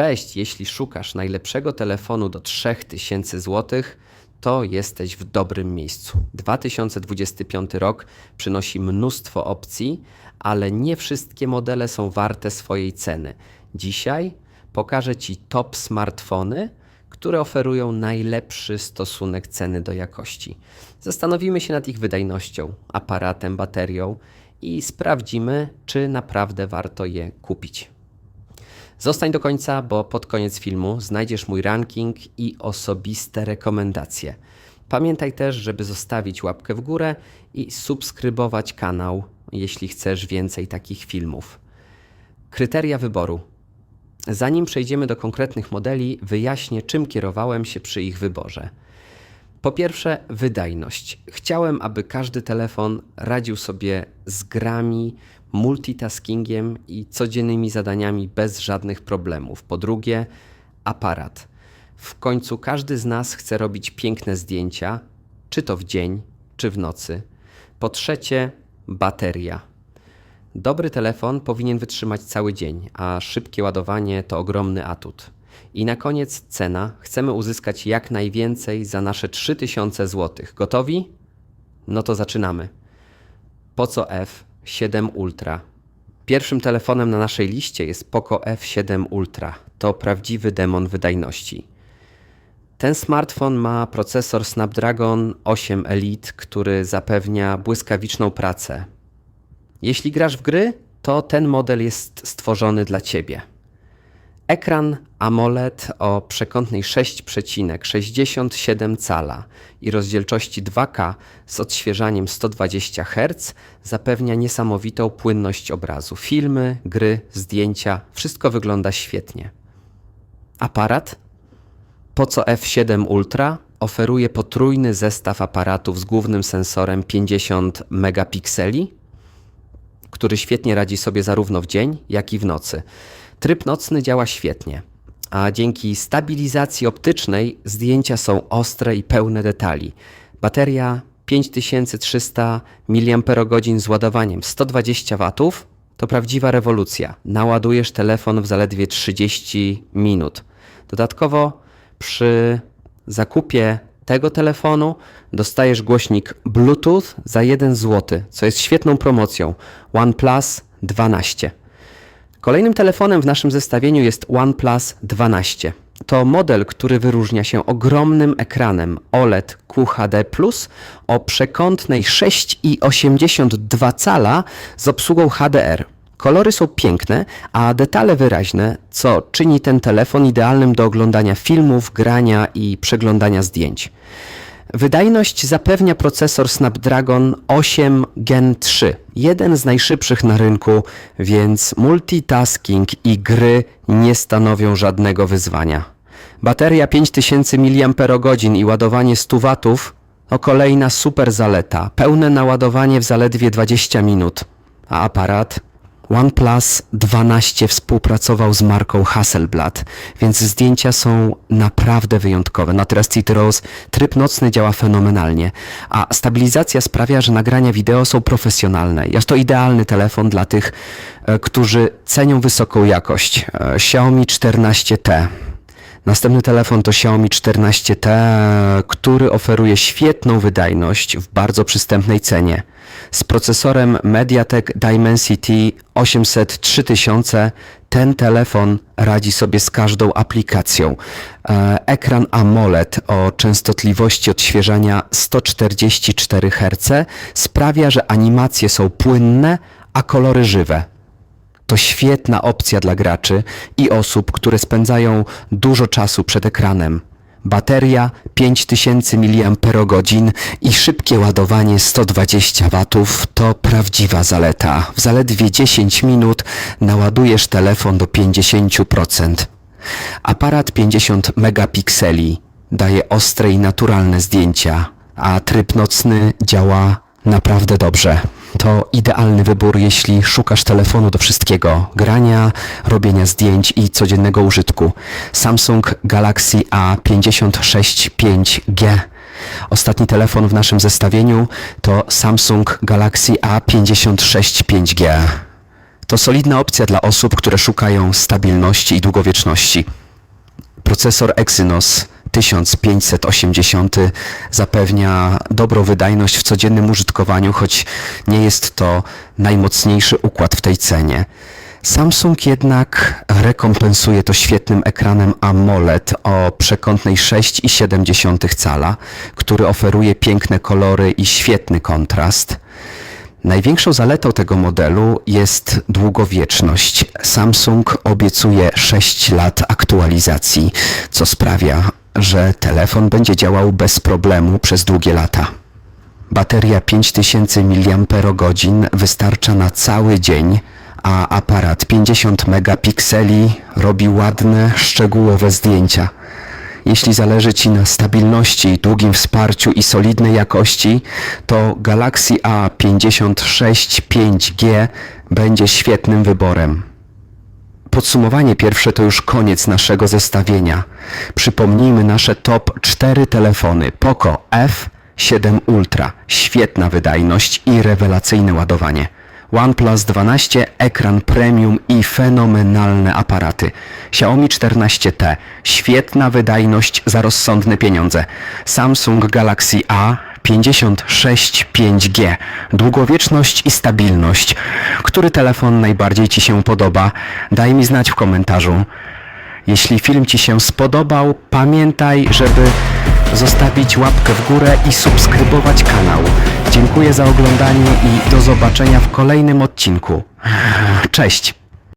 Cześć, jeśli szukasz najlepszego telefonu do 3000 zł, to jesteś w dobrym miejscu. 2025 rok przynosi mnóstwo opcji, ale nie wszystkie modele są warte swojej ceny. Dzisiaj pokażę Ci top smartfony, które oferują najlepszy stosunek ceny do jakości. Zastanowimy się nad ich wydajnością, aparatem, baterią i sprawdzimy, czy naprawdę warto je kupić. Zostań do końca, bo pod koniec filmu znajdziesz mój ranking i osobiste rekomendacje. Pamiętaj też, żeby zostawić łapkę w górę i subskrybować kanał, jeśli chcesz więcej takich filmów. Kryteria wyboru. Zanim przejdziemy do konkretnych modeli, wyjaśnię, czym kierowałem się przy ich wyborze. Po pierwsze, wydajność. Chciałem, aby każdy telefon radził sobie z grami, multitaskingiem i codziennymi zadaniami bez żadnych problemów. Po drugie, aparat. W końcu każdy z nas chce robić piękne zdjęcia, czy to w dzień, czy w nocy. Po trzecie, bateria. Dobry telefon powinien wytrzymać cały dzień, a szybkie ładowanie to ogromny atut. I na koniec cena. Chcemy uzyskać jak najwięcej za nasze 3000 zł. Gotowi? No to zaczynamy. Po co F7 Ultra? Pierwszym telefonem na naszej liście jest Poco F7 Ultra. To prawdziwy demon wydajności. Ten smartfon ma procesor Snapdragon 8 Elite, który zapewnia błyskawiczną pracę. Jeśli grasz w gry, to ten model jest stworzony dla Ciebie. Ekran AMOLED o przekątnej 6,67 cala i rozdzielczości 2K z odświeżaniem 120 Hz zapewnia niesamowitą płynność obrazu. Filmy, gry, zdjęcia wszystko wygląda świetnie. Aparat Poco F7 Ultra oferuje potrójny zestaw aparatów z głównym sensorem 50 megapikseli, który świetnie radzi sobie zarówno w dzień, jak i w nocy. Tryb nocny działa świetnie, a dzięki stabilizacji optycznej zdjęcia są ostre i pełne detali. Bateria 5300 mAh z ładowaniem 120 W to prawdziwa rewolucja. Naładujesz telefon w zaledwie 30 minut. Dodatkowo przy zakupie tego telefonu dostajesz głośnik Bluetooth za 1 zł, co jest świetną promocją. OnePlus 12. Kolejnym telefonem w naszym zestawieniu jest OnePlus 12. To model, który wyróżnia się ogromnym ekranem OLED QHD o przekątnej 6,82 cala z obsługą HDR. Kolory są piękne, a detale wyraźne, co czyni ten telefon idealnym do oglądania filmów, grania i przeglądania zdjęć. Wydajność zapewnia procesor Snapdragon 8 Gen 3, jeden z najszybszych na rynku, więc multitasking i gry nie stanowią żadnego wyzwania. Bateria 5000 mAh i ładowanie 100 W to kolejna super zaleta, pełne naładowanie w zaledwie 20 minut, a aparat OnePlus 12 współpracował z marką Hasselblad, więc zdjęcia są naprawdę wyjątkowe. No teraz City Rose, tryb nocny działa fenomenalnie, a stabilizacja sprawia, że nagrania wideo są profesjonalne. Jest to idealny telefon dla tych, e, którzy cenią wysoką jakość. E, Xiaomi 14T. Następny telefon to Xiaomi 14T, który oferuje świetną wydajność w bardzo przystępnej cenie. Z procesorem MediaTek Dimensity 800 3000 ten telefon radzi sobie z każdą aplikacją. E, ekran AMOLED o częstotliwości odświeżania 144 Hz sprawia, że animacje są płynne, a kolory żywe to świetna opcja dla graczy i osób, które spędzają dużo czasu przed ekranem. Bateria 5000 mAh i szybkie ładowanie 120 W to prawdziwa zaleta. W zaledwie 10 minut naładujesz telefon do 50%. Aparat 50 megapikseli daje ostre i naturalne zdjęcia, a tryb nocny działa naprawdę dobrze. To idealny wybór, jeśli szukasz telefonu do wszystkiego: grania, robienia zdjęć i codziennego użytku. Samsung Galaxy A56 5G. Ostatni telefon w naszym zestawieniu to Samsung Galaxy A56 5G. To solidna opcja dla osób, które szukają stabilności i długowieczności. Procesor Exynos 1580 zapewnia dobrą wydajność w codziennym użytkowaniu, choć nie jest to najmocniejszy układ w tej cenie. Samsung jednak rekompensuje to świetnym ekranem AMOLED o przekątnej 6,7 cala, który oferuje piękne kolory i świetny kontrast. Największą zaletą tego modelu jest długowieczność. Samsung obiecuje 6 lat aktualizacji, co sprawia, że telefon będzie działał bez problemu przez długie lata. Bateria 5000 mAh wystarcza na cały dzień, a aparat 50 megapikseli robi ładne, szczegółowe zdjęcia. Jeśli zależy Ci na stabilności, długim wsparciu i solidnej jakości, to Galaxy A56 5G będzie świetnym wyborem. Podsumowanie pierwsze to już koniec naszego zestawienia. Przypomnijmy nasze top 4 telefony Poco F7 Ultra, świetna wydajność i rewelacyjne ładowanie. OnePlus 12, ekran premium i fenomenalne aparaty. Xiaomi 14T, świetna wydajność za rozsądne pieniądze. Samsung Galaxy A 56 5G, długowieczność i stabilność. Który telefon najbardziej Ci się podoba? Daj mi znać w komentarzu. Jeśli film Ci się spodobał, pamiętaj, żeby zostawić łapkę w górę i subskrybować kanał. Dziękuję za oglądanie i do zobaczenia w kolejnym odcinku. Cześć!